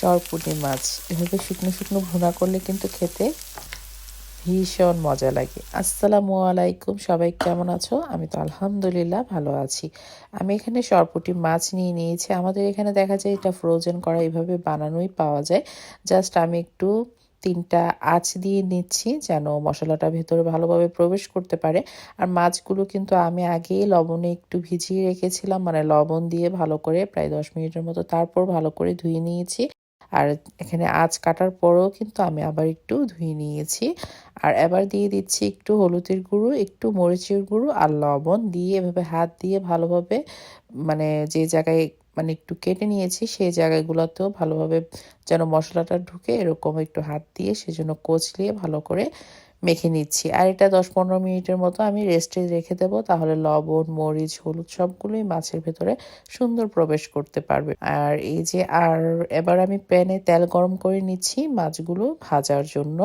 সরপুটি মাছ। এভাবে শুকনো শুকনো ভুনা করলে কিন্তু খেতে ভীষণ মজা লাগে। আসসালামু আলাইকুম, সবাই কেমন আছো? আমি তো আলহামদুলিল্লাহ ভালো আছি। আমি এখানে সরপুটি মাছ নিয়ে নিয়েছি। আমাদের এখানে দেখা যায় এটা ফ্রোজেন করা এইভাবে বানানোই পাওয়া যায়। জাস্ট আমি একটু তিনটা আঁচ দিয়ে নিচ্ছি যেন মশলাটা ভেতরে ভালোভাবে প্রবেশ করতে পারে। আর মাছগুলো কিন্তু আমি আগেই লবণে একটু ভিজিয়ে রেখেছিলাম। মানে লবণ দিয়ে ভালো করে প্রায় দশ মিনিটের মতো তারপর ভালো করে ধুয়ে নিয়েছি। আর এখানে আঁচ কাটার পরও কিন্তু আমি আবার একটু ধুয়ে নিয়েছি। আর এবার দিয়ে দিচ্ছি একটু হলুদের গুঁড়ো, একটু মরিচের গুঁড়ো আর লবণ দিয়ে এভাবে হাত দিয়ে ভালোভাবে মানে যে জায়গায় মানে একটু কেটে নিয়েছি সেই জায়গাগুলোতেও ভালোভাবে যেন মশলাটা ঢুকে এরকম একটু হাত দিয়ে সেজন্য কচলিয়ে ভালো করে মেখে নিচ্ছি। আর এটা দশ পনেরো মিনিটের মতো আমি রেস্টে রেখে দেবো। তাহলে লবণ, মরিচ, হলুদ সবগুলোই মাছের ভেতরে সুন্দর প্রবেশ করতে পারবে। আর এই যে, আর এবার আমি প্যানে তেল গরম করে নিচ্ছি মাছগুলো ভাজার জন্য।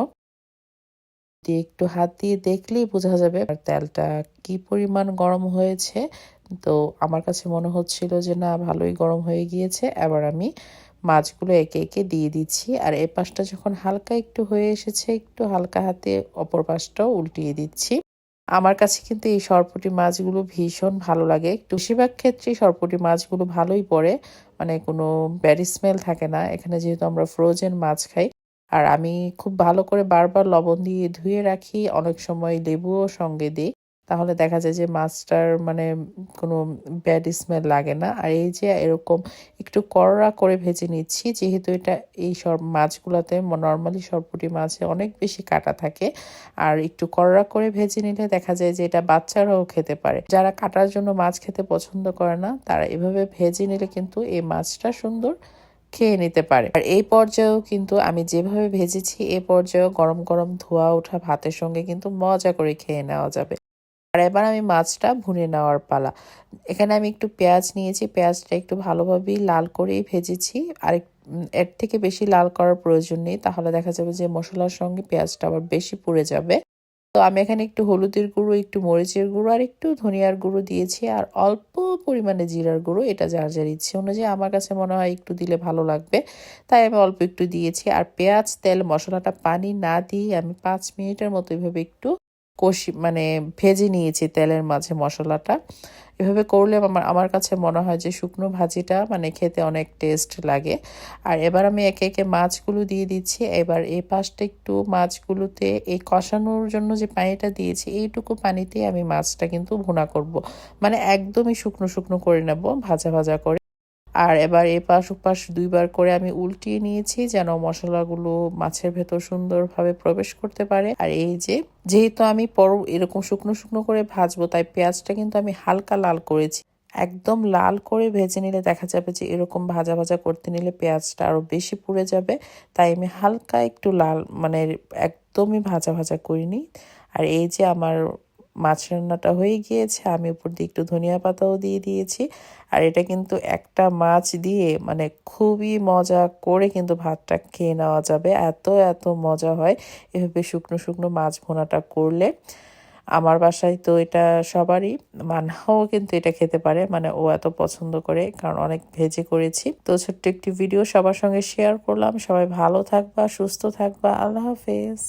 দিয়ে একটু হাত দিয়ে দেখলেই বোঝা যাবে তেলটা কি পরিমাণ গরম হয়েছে। তো আমার কাছে মনে হচ্ছিল যে, না, ভালোই গরম হয়ে গিয়েছে। এবার আমি মাছগুলো একে একে দিয়ে দিচ্ছি। আর এ পাশটা যখন হালকা একটু হয়ে এসেছে, একটু হালকা হাতে অপর পাশটাও উল্টিয়ে দিচ্ছি। আমার কাছে কিন্তু এই সরপুটি মাছগুলো ভীষণ ভালো লাগে। একটু বেশিরভাগ ক্ষেত্রেই সরপুটি মাছগুলো ভালোই পড়ে। মানে কোনো ব্যাড স্মেল থাকে না। এখানে যেহেতু আমরা ফ্রোজেন মাছ খাই। আর আমি খুব ভালো করে বারবার লবণ দিয়ে ধুয়ে রাখি। অনেক সময় লেবুও সঙ্গে দিই। তাহলে দেখা যায় যে মাছটার মানে কোনো ব্যাড স্মেল লাগে না। আর এই যে এরকম একটু করড়া করে ভেজে নিচ্ছি, যেহেতু এটা এই সব মাছগুলোতে নর্মালি সরপুটি মাছে অনেক বেশি কাটা থাকে। আর একটু করড়া করে ভেজে নিলে দেখা যায় যে এটা বাচ্চারাও খেতে পারে। যারা কাটার জন্য মাছ খেতে পছন্দ করে না, তারা এভাবে ভেজে নিলে কিন্তু এই মাছটা সুন্দর খেয়ে নিতে পারে। আর এই পর্যায়েও কিন্তু আমি যেভাবে ভেজেছি, এ পর্যায়েও গরম গরম ধোয়া ওঠা ভাতের সঙ্গে কিন্তু মজা করে খেয়ে নেওয়া যাবে। আর এবার আমি মাছটা ভুনে নেওয়ার পালা। এখানে আমি একটু পেঁয়াজ নিয়েছি, পেঁয়াজটা একটু ভালোভাবেই লাল করেই ভেজেছি। আর এর থেকে বেশি লাল করার প্রয়োজন নেই, তাহলে দেখা যাবে যে মশলার সঙ্গে পেঁয়াজটা আবার বেশি পুড়ে যাবে। তো আমি এখানে একটু হলুদের গুঁড়ো, একটু মরিচের গুঁড়ো আর একটু ধনিয়ার গুঁড়ো দিয়েছি। আর অল্প পরিমাণে জিরার গুঁড়ো, এটা যার যার ইচ্ছে অনুযায়ী আমার কাছে মনে হয় একটু দিলে ভালো লাগবে। তাই আমি অল্প একটু দিয়েছি। আর পেঁয়াজ, তেল, মশলাটা পানি না দিয়ে আমি পাঁচ মিনিটের মতো এভাবে একটু কষি মানে ভেজে নিয়েছি তেলের মাঝে মশলাটা। এভাবে করলে আমার আমার কাছে মনে হয় যে শুকনো ভাজিটা মানে খেতে অনেক টেস্ট লাগে। আর এবার আমি একে একে মাছগুলো দিয়ে দিচ্ছি। এবার এই পাশটা একটু মাছগুলোতে এই কষানোর জন্য যে পানিটা দিয়েছি, এইটুকু পানিতে আমি মাছটা কিন্তু ভুনা করব। মানে একদমই শুকনো শুকনো করে নেব, ভাজা ভাজা করে। আর এবার এ পাশ ওপাশ দুইবার করে আমি উল্টিয়ে নিয়েছি যেন মশলাগুলো মাছের ভেতর সুন্দরভাবে প্রবেশ করতে পারে। আর এই যে, যেহেতু আমি পর এরকম শুকনো শুকনো করে ভাজবো, তাই পেঁয়াজটা কিন্তু আমি হালকা লাল করেছি। একদম লাল করে ভেজে নিলে দেখা যাবে যে এরকম ভাজা ভাজা করতে নিলে পেঁয়াজটা আরও বেশি পুড়ে যাবে। তাই আমি হালকা একটু লাল মানে একদমই ভাজা ভাজা করিনি। আর এই যে আমার মাছ রান্নাটা হয়ে গিয়েছে, আমি উপর দিয়ে একটু ধনিয়া পাতাও দিয়ে দিয়েছি। আর এটা কিন্তু একটা মাছ দিয়ে মানে খুবই মজা করে কিন্তু ভাতটা খেয়ে নেওয়া যাবে। এত এত মজা হয় এভাবে শুকনো শুকনো মাছ ভোনাটা করলে। আমার বাসায় তো এটা সবারই, মানহাও কিন্তু এটা খেতে পারে মানে ও এত পছন্দ করে, কারণ অনেক ভেজে করেছি। তো ছোট্ট একটি ভিডিও সবার সঙ্গে শেয়ার করলাম। সবাই ভালো থাকবা, সুস্থ থাকবা। আল্লাহ হাফেজ।